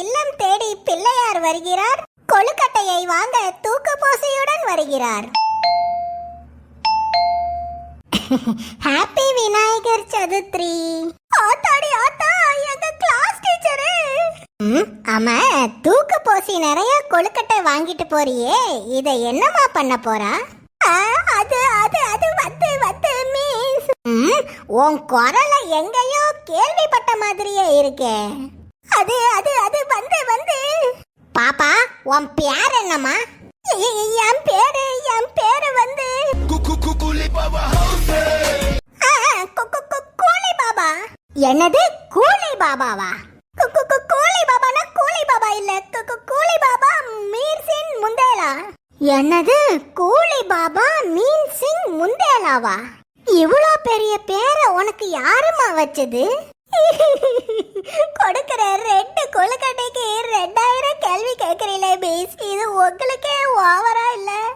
இல்லம் தேடி பிள்ளையார் வருகிறார் கொழுக்கட்டையை வாங்க தூக்கு போசையுடன் வருகிறார். ஹாப்பி விநாயகர் சதுர்த்தி ஆத்தாடி ஆத்தா எங்க கிளாஸ் டீச்சரு ஆமா தூக்கு போசி நிறைய கொழுக்கட்டை வாங்கிட்டு போறியே இத என்னமா பண்ண போறா? அது அது அது வந்து வந்து மீன்ஸ் உன் குரல எங்கேயோ கேள்விப்பட்ட மாதிரியே இருக்கே. அது அது உன் பேர் என்னம்மா? என் பேரு என் பேரு வந்து கூலி பாபா என்னது கூலி பாபாவா? கூலி பாபானா கூலி பாபா இல்ல. கூலி பாபா மீர் சிங் முந்தேலா. என்னது கூலி பாபா மீன் சிங் முந்தேலாவா? இவ்வளோ பெரிய பேரை உனக்கு யாருமா வச்சது? கொடுக்கிற ரெண்டு கொழுக்கட்டைக்கு ரெண்டாயிரம்